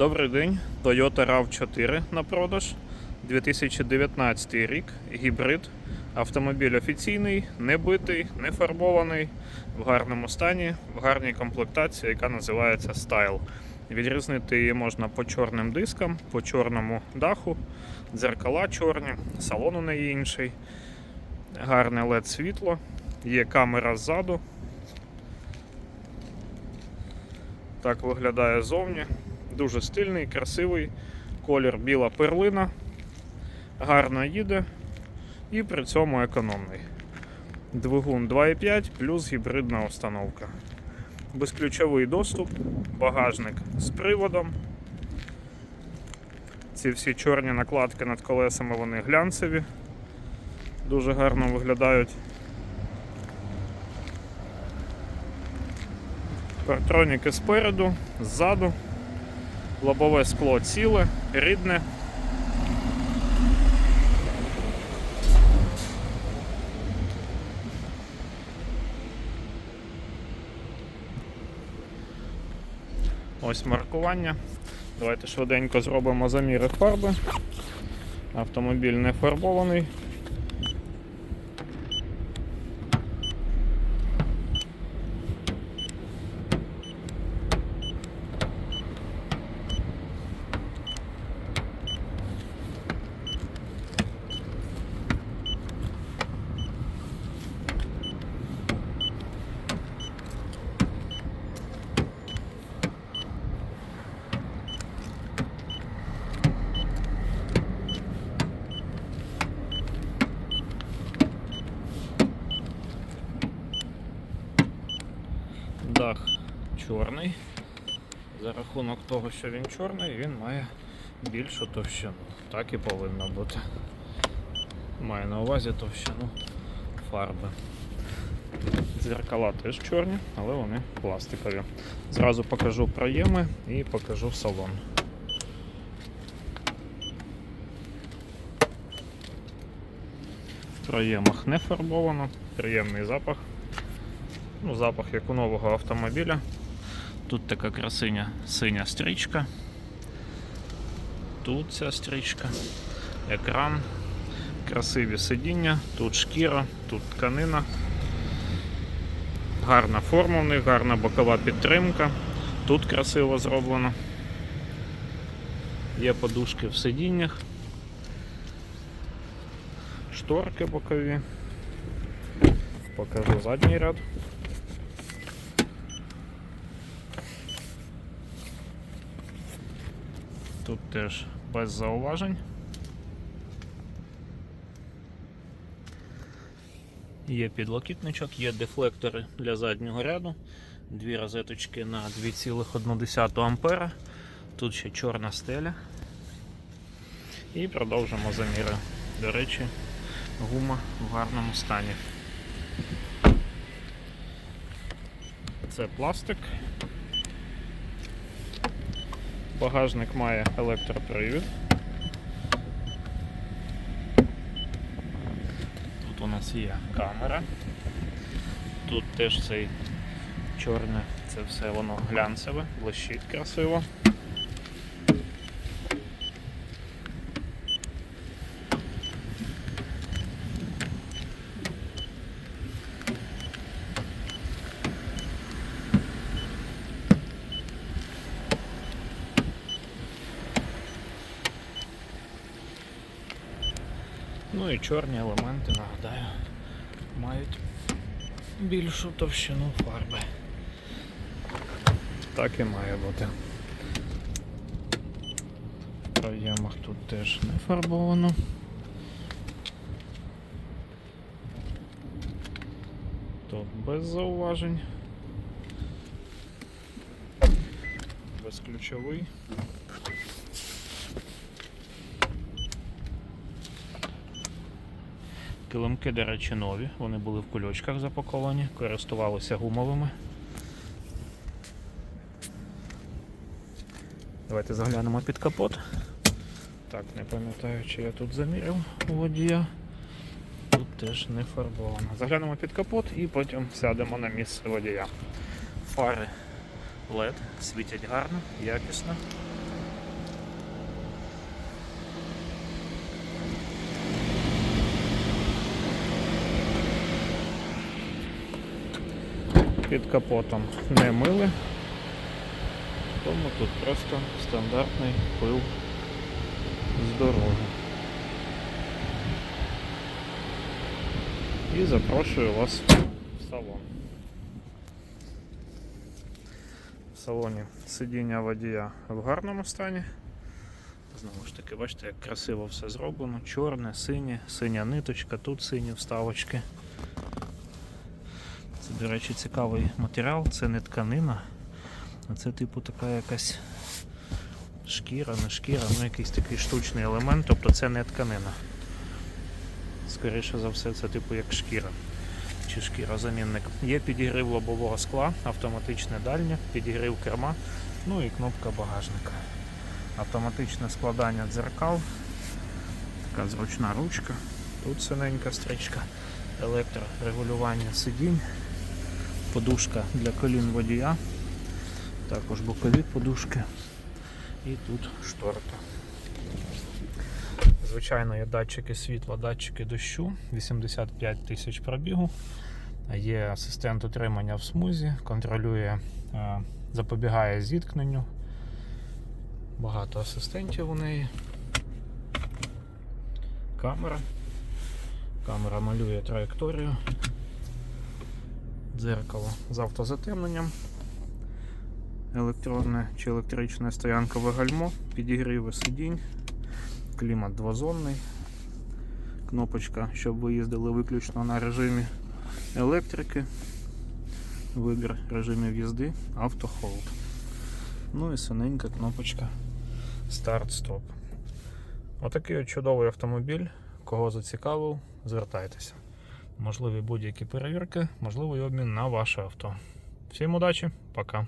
Добрий день. Toyota RAV4 на продаж. 2019 рік. Гібрид. Автомобіль офіційний, не битий, не фарбований, в гарному стані, в гарній комплектації, яка називається Style. Відрізнити її можна по чорним дискам, по чорному даху, дзеркала чорні, салон у неї інший, гарне LED світло, є камера ззаду. Так виглядає зовні. Дуже стильний, красивий, колір біла перлина, гарно їде і при цьому економний. Двигун 2,5 плюс гібридна установка. Безключовий доступ, багажник з приводом. Ці всі чорні накладки над колесами вони глянцеві, дуже гарно виглядають. Партроніки спереду, ззаду, лобове скло ціле, рідне. Ось маркування. Давайте швиденько зробимо заміри фарби. Автомобіль не фарбований. Чорний. За рахунок того, що він чорний, він має більшу товщину. Так і повинно бути. Маю на увазі товщину фарби. Дзеркала теж чорні, але вони пластикові. Зразу покажу проєми і покажу салон. В проємах не фарбовано, приємний запах. Ну, запах як у нового автомобіля. Тут така красиня синя стрічка. Тут ця стрічка, екран, красиві сидіння, тут шкіра, тут тканина. Гарна форма в них, гарна бокова підтримка. Тут красиво зроблено. Є подушки в сидіннях, шторки бокові. Покажу задній ряд. Тут теж без зауважень. Є підлокітничок, є дефлектори для заднього ряду, дві розеточки на 2,1 ампера. Тут ще чорна стеля. І продовжимо заміри. До речі, гума в гарному стані. Це пластик. Багажник має електропривід. Тут у нас є камера. Тут теж цей чорне, це все воно глянцеве, блищить красиво. Ну і чорні елементи, нагадаю, мають більшу товщину фарби. Так і має бути. В проємах тут теж не фарбовано. Тут без зауважень. Безключовий. Килимки, до речі, нові, вони були в кульочках запаковані, користувалися гумовими. Давайте заглянемо під капот. Так, не пам'ятаю, чи я тут заміряв у водія. Тут теж не фарбовано. Заглянемо під капот і потім сядемо на місце водія. Фари LED світять гарно, якісно. Під капотом не мили. Тому тут просто стандартний пил з дороги. І запрошую вас в салон. В салоні сидіння водія в гарному стані. Знову ж таки, бачите, як красиво все зроблено. Чорне, синє, синя ниточка, тут сині вставочки. До речі, цікавий матеріал, це не тканина, а це типу така якась шкіра, не шкіра, ну якийсь такий штучний елемент, тобто це не тканина. Скоріше за все, це типу як шкіра чи шкірозамінник. Є підігрів лобового скла, автоматичне дальнє, підігрів керма, ну і кнопка багажника. Автоматичне складання дзеркал, така зручна ручка, тут синенька стрічка, електрорегулювання сидінь, подушка для колін водія, також бокові подушки і тут шторка. Звичайно, є датчики світла, датчики дощу, 85 тисяч пробігу. Є асистент утримання в смузі, контролює, е, запобігає зіткненню. Багато асистентів у неї. Камера. Камера малює траєкторію. Дзеркало з автозатемненням. Електронне чи електричне стоянкове гальмо, підігріви сидінь, клімат двозонний, кнопочка, щоб ви їздили виключно на режимі електрики, вибір режимів їзди, автохолд. Ну і синенька кнопочка старт-стоп. Отакий от чудовий автомобіль. Кого зацікавив, звертайтеся. Можливі будь-які перевірки, можливий обмін на ваше авто. Всім удачі, пока.